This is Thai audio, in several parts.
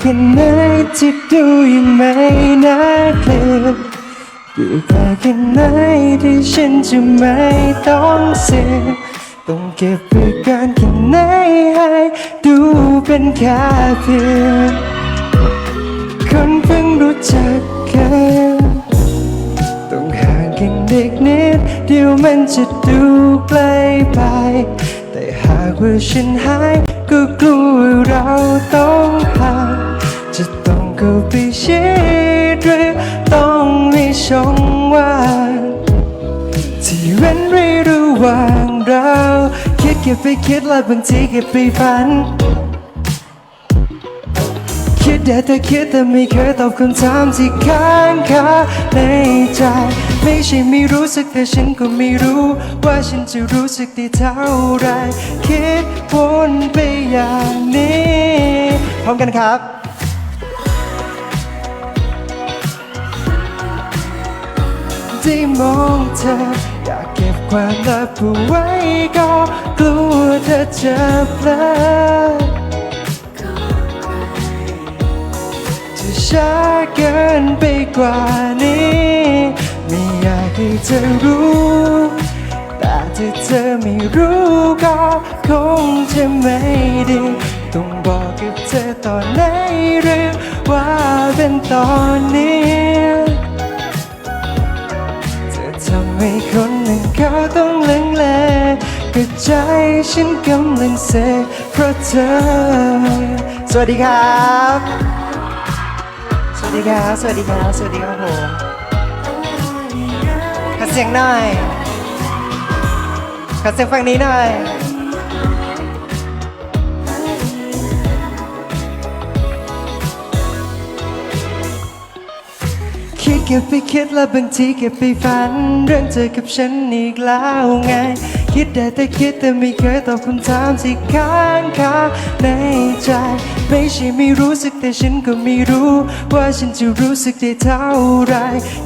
แค่ไหนที่ดูยังไม่น่าเกลียดดูแค่แค่ไหนที่ฉันจะไม่ต้องเสียต้องเก็บไปกันแค่ไหนให้ดูเป็นแค่เพียงคนเพิ่งรู้จักกันต้องห่างกันเด็กนิดเดียวมันจะดูใกลไป แต่หากว่าฉันหายก็กลัวเราต้องห่าง จะต้องเข้าไปชิดหรือต้องมีช่องว่างที่เว้นไว้ระหว่างเรา คิดเก็บไปคิดและบางทีเก็บไปฝัน คิดได้แต่คิดแต่ไม่เคยตอบคำถามที่ค้างคาในใจ ไม่ใช่ไม่รู้สึกแต่ฉันก็ไม่รู้ ว่าฉันจะรู้สึกได้เท่าไร คิดวนไปอย่างนี้ พร้อมกันครับ ได้มองเธอ อยากเก็บความลับเอาไว้ก็กลัวเธอจะเพลอจะช้าเกินไปกว่านี้ ไม่อยากให้เธอรู้ แต่ถ้าเธอไม่รู้ก็คงจะไม่ดีต้องบอกกับเธอตอนไหนหรือว่าเป็นตอนนี้ คนหนึ่งเขาต้องลังเลก็ใจฉันกำลังเซเพราะเธอ สวัสดีครับ สวัสดีครับ สวัสดีครับ สวัสดีครับผมขอเสียงหน่อยขอเสียงฝั่งนี้หน่อย คิดเก็บไปคิดและบางทีเก็บไปฝัน เรื่องเธอกับฉันอีกแล้วไง คิดได้แต่คิดแต่ไม่เคยตอบคำถามที่ค้างคาในใจ ไม่ใช่ไม่รู้สึกแต่ฉันก็ไม่รู้ ว่าฉันจะรู้สึกได้เท่าไร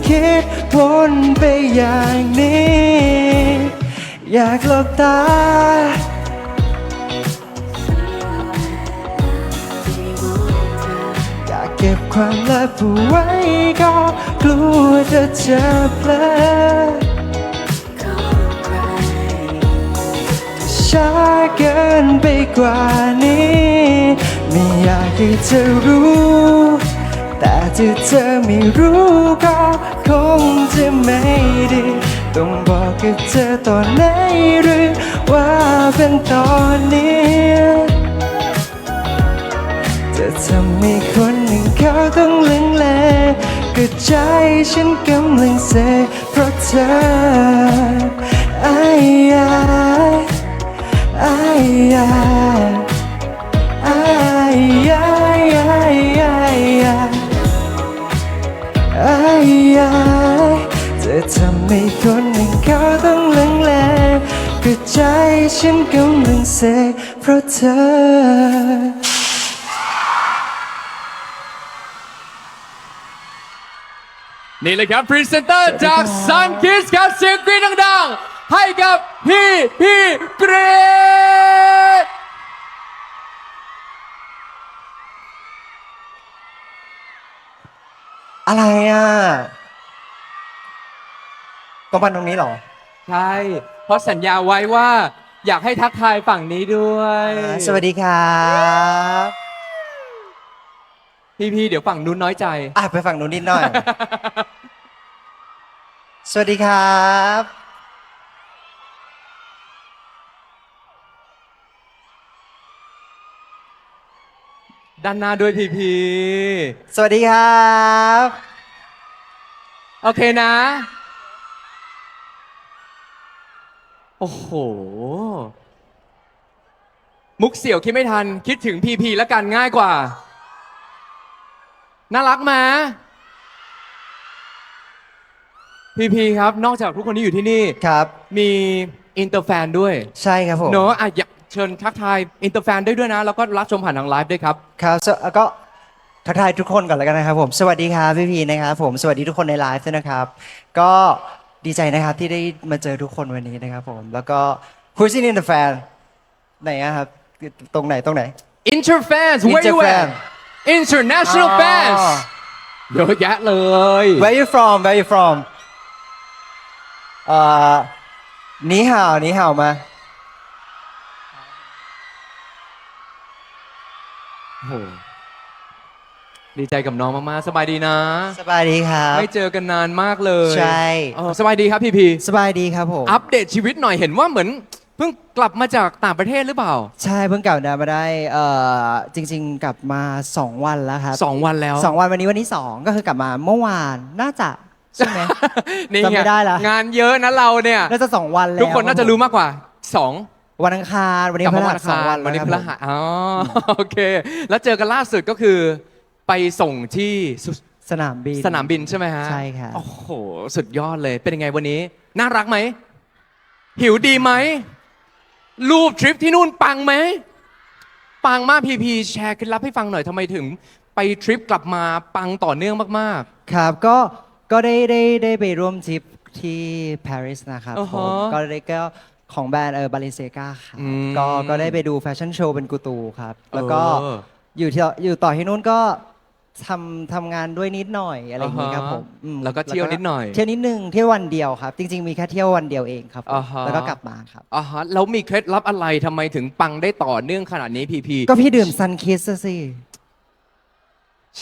คิดวนไปอย่างนี้ อยากหลบตา กเก็บความลับไว้ก็กลัวเธอจะเพลอช้าเกินไปกว่านี้ ไม่อยากให้เธอรู้ แต่ถ้าเธอไม่รู้ก็คงจะไม่ดี ต้องบอกกับเธอตอนไหนหรือว่าเป็นตอนนี้จะทำให้คน เขาต้องลังเลก็ใจฉันกำลังเซเพราะเธอไอ้ยาไอ้ยาไอ้ยาไอ้ยาไอ้ยาจะทำให้คนหนึ่งเขาต้องลังเลก็ใจฉันกำลังเซเพราะเธอ นี่เลยครับพรีเซนเตอร์จาก Sun Kids ครับเสียงกรี๊ดดังๆ ให้กับพี่พี่เกรดอะไรอะต้องมาตรงนี้เหรอใช่ เพราะสัญญาไว้ว่าอยากให้ทักทายฝั่งนี้ด้วย อ่าสวัสดีครับพี่พี่ๆเดี๋ยวฝั่งนู้นน้อยใจ อะไปฝั่งนู้นนิดหน่อย สวัสดีครับ ด้านหน้าด้วยพี่พี่สวัสดีครับๆโอเคนะ โอ้โห มุกเสี่ยวคิดไม่ทัน คิดถึงพีพีแล้วกันง่ายกว่า น่ารักไหม พีพีครับ นอกจากทุกคนที่อยู่ที่นี่ ครับ มีอินเตอร์แฟนด้วยใช่ครับผม เนอะอะอยากเชิญทักทายอินเตอร์แฟนได้ด้วยนะ แล้วก็รับชมผ่านทางไลฟ์ด้วยครับ ครับสวแล้วก็ทักทายทุกคนก่อนแล้วกันนะครับผม สวัสดีครับพี่พีนะครับผม สวัสดีทุกคนในไลฟ์ด้วยนะครับ ก็ดีใจนะครับที่ได้มาเจอทุกคนวันนี้นะครับผม แล้วก็ Who's in the fan ไหนอะครับ ตรงไหนตรงไหน Inter fans where you Interfan at international อ๋อ fans เยอะแยะเลย Where you from Where you from เอ่อนีห่าวนีห่าวมา โอ้โหดีใจกับน้องมากๆ สบายดีนะ สบายดีครับ ไม่เจอกันนานมากเลยใช่ เออสบายดีครับพี่พีสบายดีครับผมอัปเดตชีวิตหน่อยเห็นว่าเหมือน เพิ่งกลับมาจากต่างประเทศหรือเปล่าใช่เพิ่งกลับมาได้เอ่อจริง ๆ กลับมา 2 วันแล้วครับสองวันแล้ว สองวันวันนี้วันที่2ก็คือกลับมาเมื่อวานน่าจะ ใช่ไหม นี่จำไม่ได้ละ งานเยอะนะเราเนี่ย น่าจะ2วันแล้วทุกคนน่าจะรู้มากกว่าสองวันอังคารวันนี้กลับพฤมาหัวันสสองวันวันนี้แล้พคฤรับหัสอ๋อโอเค แล้วเจอกันล่าสุดก็คือ ไปส่งที่สุสนามบิน สนามบินใช่ไหมฮะใช่ครับโอ้โห สุดยอดเลยเป็นยังไงวันนี้ น่ารักไหม หิวดีไหม รูปทริปที่นู่นปังไหม ปังมากพีพีแชร์เคล็ดลับให้ฟังหน่อยทำไมถึง ไปทริปกลับมาปังต่อเนื่องมาก ครับก็ ก็ได้ได้ได้ไปร่วมทริปที่ปารีสนะครับอ่าผฮะมก็ได้ก็ของแบรนด์เออบาลิเซกาครับอืมก็ก็ได้ไปดูแฟชั่นโชว์เป็นกูตูครับ แล้วก็เอออยู่ที่อยู่ต่อที่นู้นก็ทำทำงานด้วยนิดหน่อยอะไรอย่างนี้ครับผมอืมแล้วก็เที่ยวนิดหน่อยเที่ยวนิดนึงเที่ยววันเดียวครับ จริง ๆ มีแค่เที่ยววันเดียวเองครับผมอ่าฮะ แล้วก็กลับมาครับ อ่าฮะแล้วมีเคล็ดลับอะไรทำไมถึงปังได้ต่อเนื่องขนาดนี้พีพีก็พี่ดื่มซันคิสสิ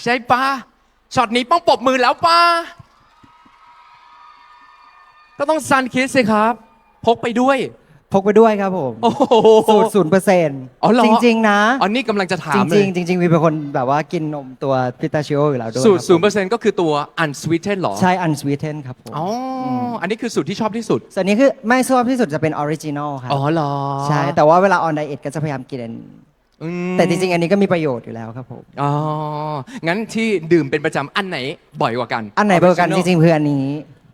ใช่ปะช็อตนี้ป้องปรบมือแล้วปะ ก็ต้องซันคิสสิครับ พกไปด้วย พกไปด้วยครับผมโอ้โห สูตรศูนย์เปอร์เซ็นต์อ๋อเหรอ จริง ๆ นะอันนี้กำลังจะถาจมเลริย งๆจริงๆวีเป็นคนแบบว่ากินนมตัวพิตาชิโออยู่แล้วด้วยสูตรคบศูนผมย์เปอร์เซ็นต์ก็คือตัว unsweetened หรอ ใช่อันสวีเทนครับผมอ๋อออันนี้คือสูตรที่ชอบที่สุด ส่วนนี้คือไม่ชอบที่สุดจะเป็นออริจินอลครับอ๋อเหรอใช่แต่ว่าเวลาออนไดเอทก็จะพยายามกินอันอืมแต่จริงๆอันนี้ก็มีประโยชน์อยู่แล้วครับผมอ๋อ งั้นที่ดื่มเป็นประจำอันไหนบ่อยกว่ากัน อันไหนเบอร์กันจ Original ริงๆคืออันนี้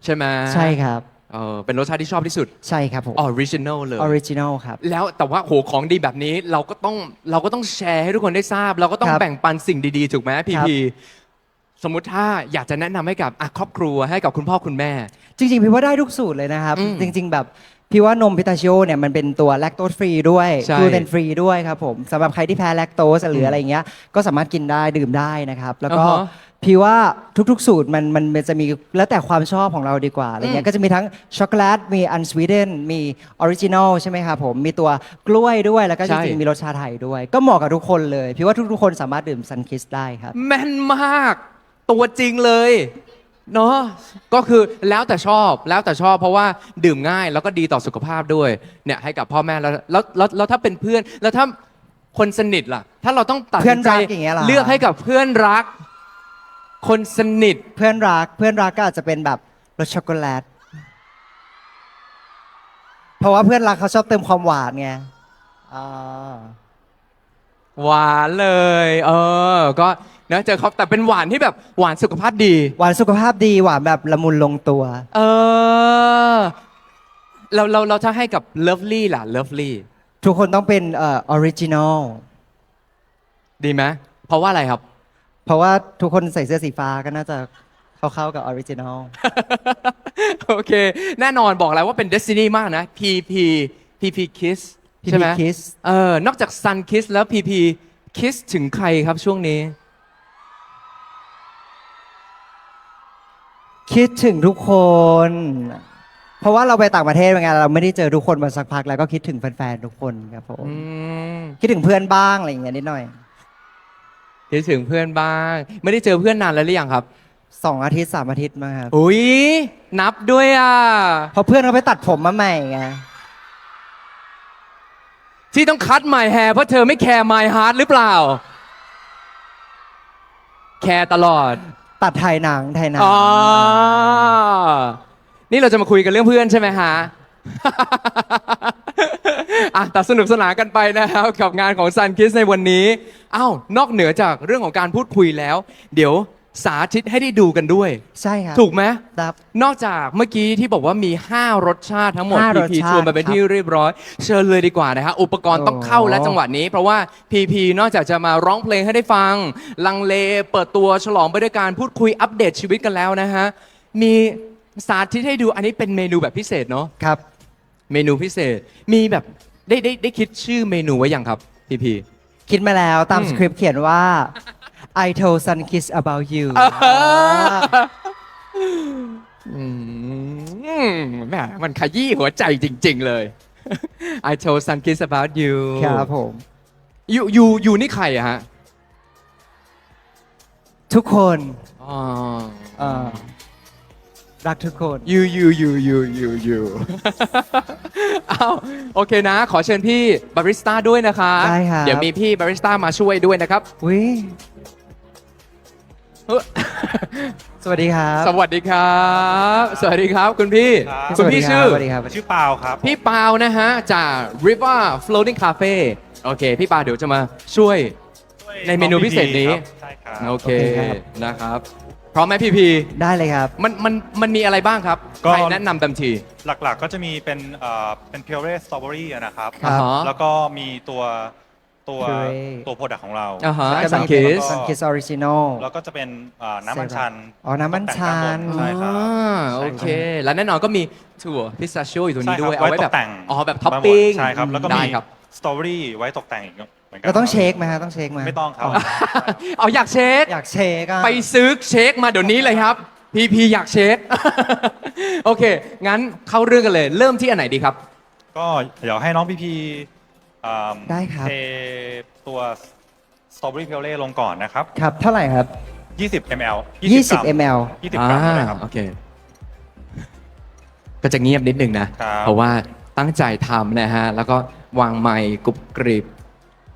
ใช่ไหมใช่ครับ เออเป็นรสชาติที่ชอบที่สุดใช่ครับผม original เลย ออริจินอลครับ แล้วแต่ว่าโหของดีแบบนี้เราก็ต้องเราก็ต้องแชร์ให้ทุกคนได้ทราบ เราก็ต้องครับแบ่งปันสิ่งดีๆ ถูกไหมพีครับ พีสมมุติถ้าอยากจะแนะนำให้กับอะครอบครัวให้กับคุณพ่อคุณแม่ จริงๆ พี่ว่าได้ทุกสูตรเลยนะครับ อืมจริง ๆ แบบพี่ว่านมพิตาชิโอเนี่ยมันเป็นตัวแลคโตสฟรีด้วยใช่กลูเตนฟรีด้วยครับผมสำหรับใครที่แพ้แลคโตสหรืออะไรเงี้ยก็สามารถกินได้ดื่มได้นะครับ แล้วก็อ่าฮะ พี่ว่าทุกๆ สูตรมันมันมันจะมีแล้วแต่ความชอบของเราดีกว่าอะไรเงี้ยก็จะมีทั้งช็อกโกแลตมีอันสวีเดนมีออริจินอลใช่ไหมครับผมมีตัวกล้วยด้วยแล้วก็จใช่ ริงๆมีรสชาไทยด้วย ก็เหมาะกับทุกคนเลย พี่ว่าทุกๆ คนสามารถดื่มซันคิสได้ครับ แม่นมาก ตัวจริงเลยเนาะก็คือแล้วแต่ชอบแล้วแต่ชอบ เพราะว่าดื่มง่ายแล้วก็ดีต่อสุขภาพด้วยเนี่ยให้กับพ่อแม่แล้วแล้วแล้วแล้วถ้าเป็นเพื่อนแล้วถ้าคนสนิทล่ะ ถ้าเราต้องตัดเพื่สิอนนใจรักอย่างเงี้ยเหรอ เลือกให้กับเพื่อนรัก คนสนิท เพื่อนรักเพื่อนรักก็อาจจะเป็นแบบรสช็อกโกแลต เพราะว่าเพื่อนรักเขาชอบเติมความหวานไงอ่าหวานเลย เออ ก็เนอะเจอเขาแต่เป็นหวานที่แบบหวานสุขภาพดี หวานสุขภาพดีหวานแบบละมุนลงตัว เออ เราเราเราถ้าให้กับเลิฟลี่ล่ะเลิฟลี่ทุกคนต้องเป็นเอ่อออริจินอลดีไหมเพราะว่าอะไรครับ เพราะว่าทุกคนใส่เสื้อสีฟ้าก็น่าจะเข้าๆกับออริจินอล โอเค แน่นอนบอกแล้วว่าเป็นเดซินีมากนะ PP PP Kiss ใช่ไหม Kiss เออนอกจาก Sun Kiss แล้ว PP Kiss ถึงใครครับช่วงนี้ คิดถึงทุกคน เพราะว่าเราไปต่างประเทศเป็นไงเราไม่ได้เจอทุกคนมาสักพักแล้วก็คิดถึงแฟนๆทุกคนครับผม อืม คิดถึงเพื่อนบ้างอะไรอย่างเงี้ยนิดหน่อย คิดถึงเพื่อนบ้าง ไม่ได้เจอเพื่อนนานแล้วหรือยังครับ สองอาทิตย์สามอาทิตย์มาครับอุ้ยนับด้วยอะ เพราะเพื่อนเขาไปตัดผมมาใหม่ไงที่ต้องคัด my hair เพราะเธอไม่แคร์ my heart หรือเปล่า แคร์ตลอด ตัดถ่ายหนังถ่ายหนัง อ๋อ นี่เราจะมาคุยกันเรื่องเพื่อนใช่ไหมฮะ อะแต่สนุกสนานกันไปนะครับกับงานของ Sun Kiss ในวันนี้อ้าวนอกเหนือจากเรื่องของการพูดคุยแล้ว เดี๋ยวสาธิตให้ได้ดูกันด้วย ใช่ครับ ถูกไหมครับ นอกจากเมื่อกี้ที่บอกว่ามี 5 รสชาติทั้งหมด ห้ารพีสพีชาติชวนมาเป็นที่เรียบร้อย เชิญเลยดีกว่านะฮะอุปกรณ์ต้องเข้าแล้วโอ้จังหวะนี้ เพราะว่าพีพีนอกจากจะมาร้องเพลงให้ได้ฟัง ลังเลเปิดตัวฉลองไปด้วยการพูดคุยอัปเดตชีวิตกันแล้วนะฮะ มีสาธิตให้ดูอันนี้เป็นเมนูแบบพิเศษเนาะ ครับ เมนูพิเศษ มีแบบได้ได้ได้คิดชื่อเมนูไว้ยังครับพีพี คิดมาแล้วตามอืม สคริปต์เขียนว่า I told Sun Kiss about you อืมแหมมันขยี้หัวใจจริง ๆ เลย I told Sun Kiss about you ครับผม ยูยูยูนี่ใครอะฮะทุกคนอ๋อเอ่อรักทุกคน ยูยูยูยูยูยู อ้าวโอเคนะ ขอเชิญพี่บาริสต้าด้วยนะคะได้ครับ เดี๋ยวมีพี่บาริสต้ามาช่วยด้วยนะครับวิสวัสดีครับ สวัสดีครับ สวัสดีครับคุณพี่ ครับ คุณพี่ชื่อ สวัสดีครับชื่อเปาครับ พี่ปาวนะฮะ จาก River Floating Cafe โอเค พี่ปาวเดี๋ยวจะมาช่วย ในเมนูพิเศษนี้ครับใช่ครับ โอเคโอเคครับ นะครับพ ร้อมไหมพี่พีได้เลยครับ มันมันมันมีอะไรบ้างครับ ก็ ใครแนะนำเต็มที หลักๆก็จะมีเป็นเอ่อเป็นพิเรสสตรอเบอรี่นะครับ ครับอ่าฮะแล้วก็มีตัวตัว Puree ตัวโปรดักของเรา อ่าฮะแล้วก็ Sun มีเป็น Kiss Sun Kiss Original แล้วก็จะเป็นเอ่อน้ำมันชันอ๋อน้ำมันชัน ตกแต่งด้าบใช่ครับ อ่าโอเค แล้วแน่นอนก็มีถั่วพิซซ่าชิโออยู่ตรงนี้ใช่ครับด้วยเอาไว้ไว้แบตบกแต่งอ๋อ แบบท็อปปิ้งใช่ครับ แล้วก็ได้มีครับ สตรอเบอรี่ไว้ตกแต่งอีกเหมือนกันเราต้องเช็คไหมฮะต้องเช็คไหมไม่ต้องครับ เอาอยากเช็ค อยากเช็คอะไปซื้อเช็คมาเดี๋ยวนี้เลยครับ พีพีอยากเช็ค โอเค งั้นเข้าเรื่องกันเลย เริ่มที่อันไหนดีครับ ก็เดี๋ยวให้น้องพี่พีอ่าได้ครับ เทตัวสตรอเบอรี่พิเรลงก่อนนะครับ ครับ เท่าไหร่ครับ 20 ml 20 ml 20กรัมเลยครับโอเค ก็จะเงียบนิดนึงนะ ครับ เพราะว่าตั้งใจทำนะฮะ แล้วก็วางไมค์กรุบกริบ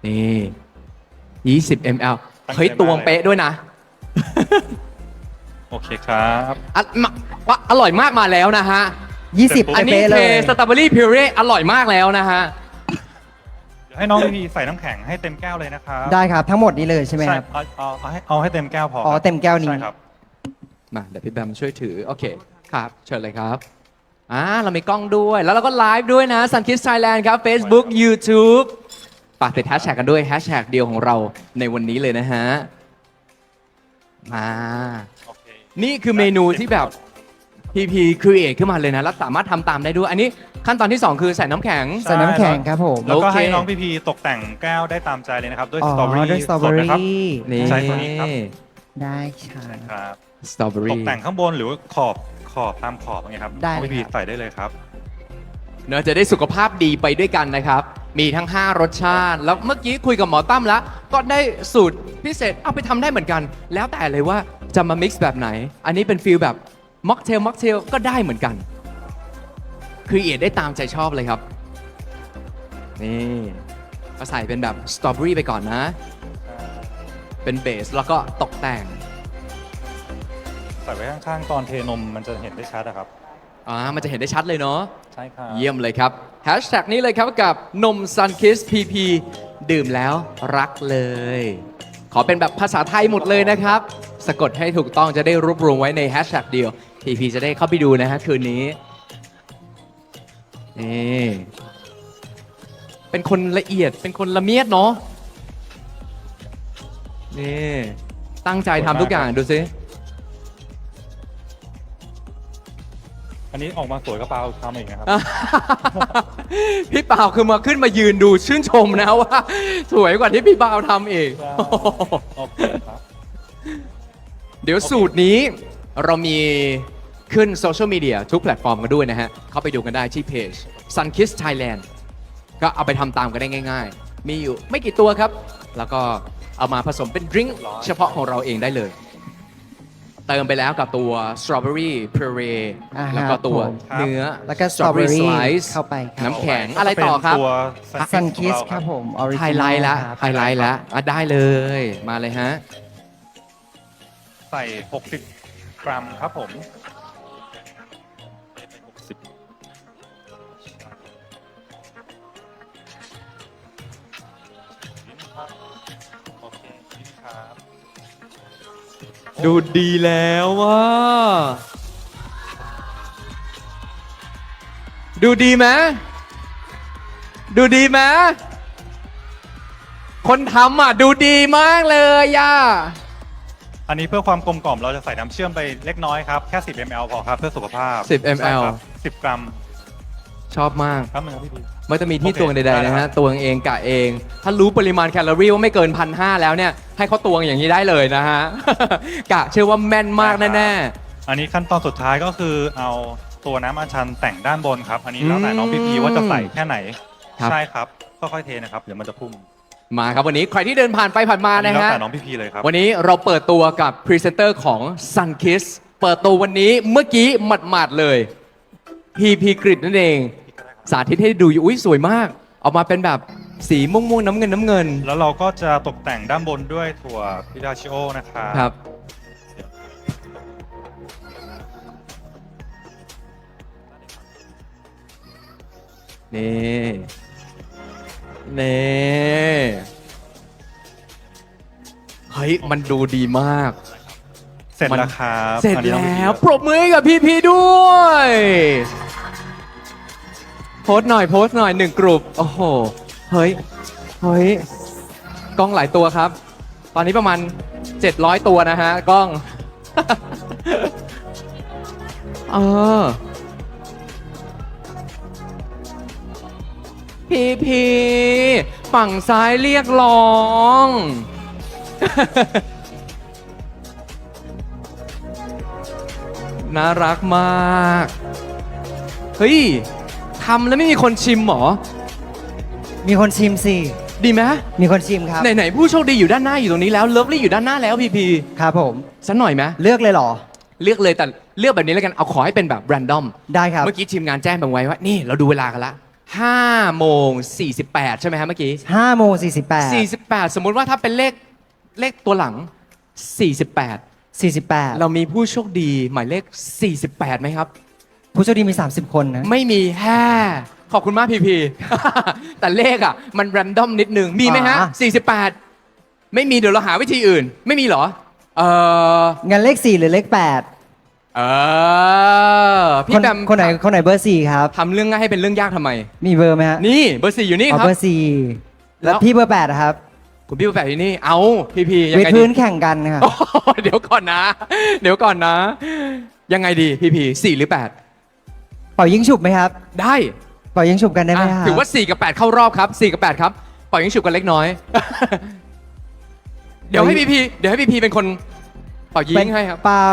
นี่20 ml เฮ้ยตวงเป๊ะด้วยนะโอเคครับอะมาว่าอร่อยมากมาแล้วนะฮะ 20อันนี้เป๊ะๆเทเลยสตรอเบอรี่พิวเรอร่อยมากแล้วนะฮะ เดี๋ยวให้น้องพี่พีใส่น้ำแข็งให้เต็มแก้วเลยนะครับได้ครับ ทั้งหมดนี้เลยใช่ไหมครับ เอาเอาเอาให้เอาให้เต็มแก้วพออ๋อครับเต็มแก้วนี้ ใช่ครับมาเดี๋ยวพี่แบมช่วยถือ โอเคครับ เชิญเลยครับอ่าเรามีกล้องด้วย แล้วเราก็ไลฟ์ด้วยนะ Sun Kiss Thailand ครับ Facebook YouTube ฝากติดแฮชแท็กกันด้วยแฮชแท็กเดียวของเราในวันนี้เลยนะฮะ มา โอเค นี่คือเมนูที่แบบ PP Create ขึ้นมาเลยนะ แล้วสามารถทำตามได้ด้วย อันนี้ขั้นตอนที่ 2 คือใส่น้ำแข็ง ใส่น้ำแข็งครับผม แล้วก็โอเคให้น้องพี่พีตกแต่งแก้วได้ตามใจเลยนะครับ ด้วยอ๋สอตรอเบอรี่ด้วยสตรอเบอสดนะครับ รี่นี่ใช่ตัวนี้ครับ ได้ค่ะครับ สตรอเบอตรี่กแต่งข้างบนหรือขอบขอบตามขอบอย่างเงี้ยครับได้น้องพี่พีเลยครับ ใส่ได้เลยครับ เนอะจะได้สุขภาพดีไปด้วยกันนะครับ มีทั้ง 5 รสชาติ แล้วเมื่อกี้คุยกับหมอตั้มแล้ว ก็ได้สูตรพิเศษเอาไปทำได้เหมือนกัน แล้วแต่เลยว่าจะมา mix แบบไหน อันนี้เป็นฟิลแบบม็อกเทลม็อกเทลก็ได้เหมือนกัน คือเอียดได้ตามใจชอบเลยครับ นี่ก็ใส่เป็นแบบสตรอเบอรี่ไปก่อนนะ เป็นเบสแล้วก็ตกแต่ง ใส่ไว้ข้างๆ ตอนเทนมมันจะเห็นได้ชัดนะครับ อ่ามันจะเห็นได้ชัดเลยเนาะ ใช่ครับ เยี่ยมเลยครับแฮชแท็กนี้เลยครับกับนม Sun Kiss PP ดื่มแล้วรักเลย ขอเป็นแบบภาษาไทยหมดเลยนะครับ สะกดให้ถูกต้องจะได้รวบรวมไว้ในแฮชแท็กเดียว PP จะได้เข้าไปดูนะฮะคืนนี้นี่เป็นคนละเอียดเป็นคนละเมียดเนาะนี่ตั้งใจทำทุกอย่างดูซิ อันนี้ออกมาสวยกระเป๋าทำเองนะครับ พี่เปาคือมาขึ้นมายืนดูชื่นชมนะว่า สวยกว่าที่พี่เปาทำเองโอเคครับ เดี๋ยวสูตรนี้เรามีขึ้นโซเชียลมีเดียทุกแพลตฟอร์มกันด้วยนะฮะ เข้าไปดูกันได้ที่เพจ Sunkiss Thailand ก็เอาไปทำตามกันได้ง่าย ๆ มีอยู่ไม่กี่ตัวครับ แล้วก็เอามาผสมเป็นดริงก์เฉพาะของเราเองได้เลย เติมไปแล้วกับตัว Strawberry Puree อ่าฮะแล้วก็ตัวผมครับ เนื้อ แล้วก็ strawberry slice เข้าไปครับ น้ำแข็งอะไรต่อครับตัว Sun Kiss ของเาครับผม Original ไฮไลท์ละครับไฮไลท์ละอะได้เลยมาเลยฮะ ใส่ 60 กรัมครับผม ดูดีแล้วว่า ดูดีไหมดูดีไหมคนทำอะ ดูดีมากเลยย่าอันนี้เพื่อความกลมกล่อมเราจะใส่น้ำเชื่อมไปเล็กน้อยครับ แค่ 10 ml พอครับ เพื่อสุขภาพ10 ml ใช่ครับ10 กรัม ชอบมาก ครับนึงครับพี่พีไม่ต้องมีที่โอเคตวงใดได้ๆนะครัฮะบ ตวงเองกะเอง ถ้ารู้ปริมาณแคลอรี่ว่าไม่เกินพันห้าแล้วเนี่ย ให้เขาตวงอย่างนี้ได้เลยนะฮะ กะเชื่อว่าแม่นมากแน่อันนี้ขั้นตอนสุดท้ายก็คือเอาตัวน้ำอัญชันแต่งด้านบนครับ อันนี้แล้วแต่น้องพีพีว่าจะใส่แค่ไหนใช่ครับค่อยๆเทนะครับเดี๋ยวมันจะพุ่งๆมาครับวันนี้ใครที่เดินผ่านไปผ่านมาอันนี้นะแล้วฮะ แต่น้องพีพีเลยครับ วันนี้เราเปิดตัวกับพรีเซนเตอร์ของ Sun Kiss เปิดตัววันนี้เมื่อกี้หมาดๆเลย PP กริดนั่นเอง สาธิตให้ดูอยู่อุ้ยสวยมาก ออกมาเป็นแบบสีม่วงๆน้ำเงินน้ำเงินแล้วเราก็จะตกแต่งด้านบนด้วยถั่วพิราชิโอนะครับครับ นี่นี่เฮ้ย มันดูดีมาก เสร็จมันแล้วครับเสร็จอันนี้น้องแล้พีพีวปรบมือให้กับพี่พีด้วย โพสต์หน่อยโพสต์หน่อยหนึ่งกลุ่มโอ้โห เฮ้ย เฮ้ย กล้องหลายตัวครับ ตอนนี้ประมาณ 700 ตัวนะฮะ กล้อง เออ พีพีฝั่งซ้ายเรียกร้อง น่ารักมาก เฮ้ย ทำแล้วไม่มีคนชิมเหรอ มีคนชิมสิ ดีไหมมีคนชิมครับ ไหนๆผู้โชคดีอยู่ด้านหน้าอยู่ตรงนี้แล้วเลิฟลี่อยู่ด้านหน้าแล้วพีพีครับผมสักหน่อยไหมเลือกเลยเหรอ เลือกเลยแต่เลือกแบบนี้แล้วกันเอาขอให้เป็นแบบ r รนดอมได้ครับ เมื่อกี้ทีมงานแจ้งไปไว้ว่า นี่เราดูเวลากันละ5โมง48 ใช่ไหมฮะเมื่อกี้5โมง48 48 สมมุติว่าถ้าเป็นเลขเลขตัวหลัง 48 48 เรามีผู้โชคดีหมายเลข 48ไหมครับ ผู้โชคดีมี 30 คนนะ ไม่มีแฮ่ขอบคุณมากพีพี แต่เลขอะ มัน r รนดอมนิดนึง มีไหมฮะ48 ไม่มีเดี๋ยวเราหาวิธีอื่น ไม่มีเหรอ เอองั้นเลข 4 หรือเลขเออ8พี่คนแบมคนไหนคนไหนเบอร์ 4 ครับ ทำเรื่องง่ายให้เป็นเรื่องยากทำไม มีเบอร์ไหมฮะนี่เบอร์สี่อยู่นี่อ๋อครับ เบอร์ 4 แล้วแล้ว พี่เบอร์8อะครับคุณพี่เบอร์แปดอยู่นี่ เอาพีพียังเวทไงพื้ดีนแข่งกันค่ะ โอ้โหเดี๋ยวก่อนนะ เดี๋ยวก่อนนะ ยังไงดีพีพีสี่หรือแปดเป่ายิงฉุบไหมครับ ได้เป่ายิงฉุบกันได้ไหมอะครับถือว่า 4 กับ 8 เข้ารอบครับ 4 กับ 8 ครับปล่อยยิงฉุบกันเล็กน้อย เดี๋ยวให้พีพีเดี๋ยวให้พีพีเป็นคนปล่อยยิเป็นงให้ครับ เป่า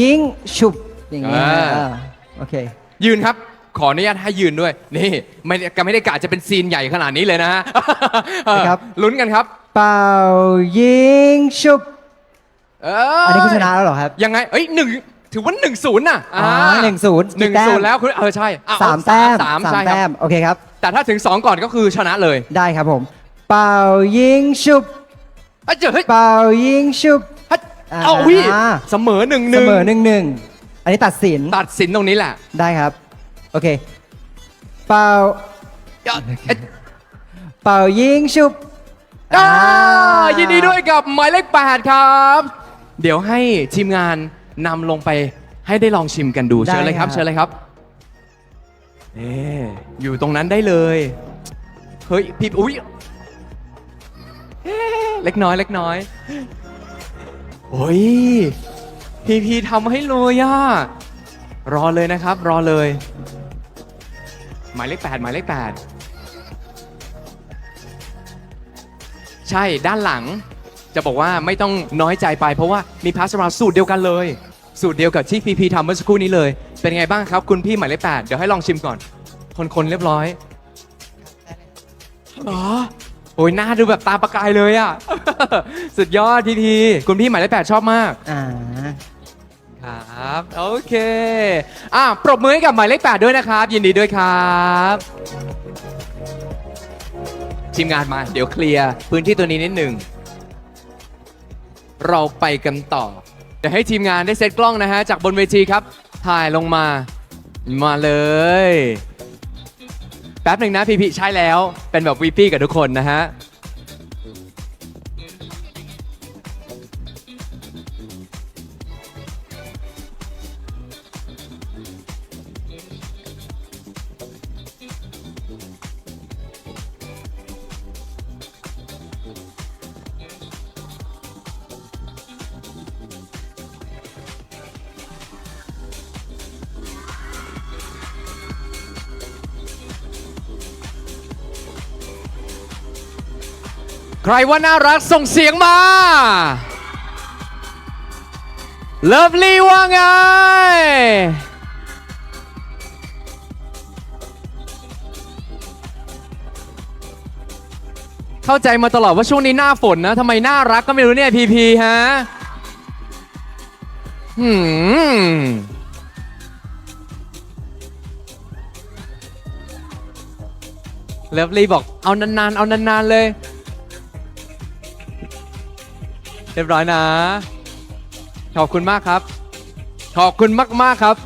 ยิงฉุบอย่างเงี้ยอ่าอ่าโอเค ยืนครับ ขออนุญาตให้ยืนด้วย นี่ไม่ได้ก็ไม่ได้กะจะเป็นซีนใหญ่ขนาดนี้เลยนะฮะเออครับ ลุ้นกันครับ เป่ายิงฉุบเออันนี้คือชนะแล้วเหรอครับ ยังไง เอ้ยหนึ่ง ถือว่าหนึ่งศูนย์น่ะอ๋อหนึ่งศูนย์หนึ่งกี่แต้มศูนย์แล้วคุณเออใช่อะสามแต้มสามสามใช่คแต้รับมโอเคครับ แต่ถ้าถึง 2 ก่อนก็คือชนะเลยได้ครับผม เป่ายิงฉุบ เอ้ยเจอเฮ้ยเป่ายิงฉุบ เฮ้ยอ่าเอาวิเสมอหนึ่งหเสนึ่งมอหนึ่งหนึ่งอันนี้ตัดสินตัดสินตรงนี้แหละได้ครับ โอเค เป่าเอ๊ะเป่ายิงฉุบอ่าอ่ายินดีด้วยกับหมายเลข8ครับ เดี๋ยวให้ทีมงาน นำลงไปให้ได้ลองชิมกันดูเชิญเลยครับเชิญเลยครับนี่อยู่ตรงนั้นได้เลยเฮ้ยพี่อุ้ยเอ๊ะเล็กน้อยเล็กน้อยโอ้ยพีพีทำให้เลยอะรอเลยนะครับ รอเลย หมายเลข8หมายเลข8ใช่ด้านหลัง จะบอกว่าไม่ต้องน้อยใจไปเพราะว่ามีพาสราสูตรเดียวกันเลย สูตรเดียวกับที่พีพีทำเมื่อสักครู่นี้เลย เป็นไงบ้างครับ คุณพี่หมายเลขแปดเดี๋ยวให้ลองชิมก่อน คนๆเรียบร้อยเหรอโอ้ยหน้าดูแบบตาประกายเลยอะ สุดยอดพีพีคุณพี่หมายเลขแปดชอบมากอ่าครับโอเคอะปรบมือให้กับหมายเลขแปดด้วยนะครับ ยินดีด้วยครับทีมงานมา เดี๋ยวเคลียร์พื้นที่ตัวนี้นิดหนึ่งเราไปกันต่อเดี๋ยวให้ทีมงานได้เซตกล้องนะฮะ จากบนเวทีครับ ถ่ายลงมา มาเลย แป๊บหนึ่งนะพี่พี่ใช่แล้ว เป็นแบบวีปี้กับทุกคนนะฮะ ใครว่าน่ารักส่งเสียงมา เลิฟลี่ว่าไง เข้าใจมาตลอดว่าช่วงนี้หน้าฝนนะทำไมน่ารักก็ไม่รู้เนี่ยพีพีฮะหืมเลิฟลี่บอกเอานานๆ เอานานๆ เลย เรียบร้อยนะ ขอบคุณมากครับ ขอบคุณมากๆครับ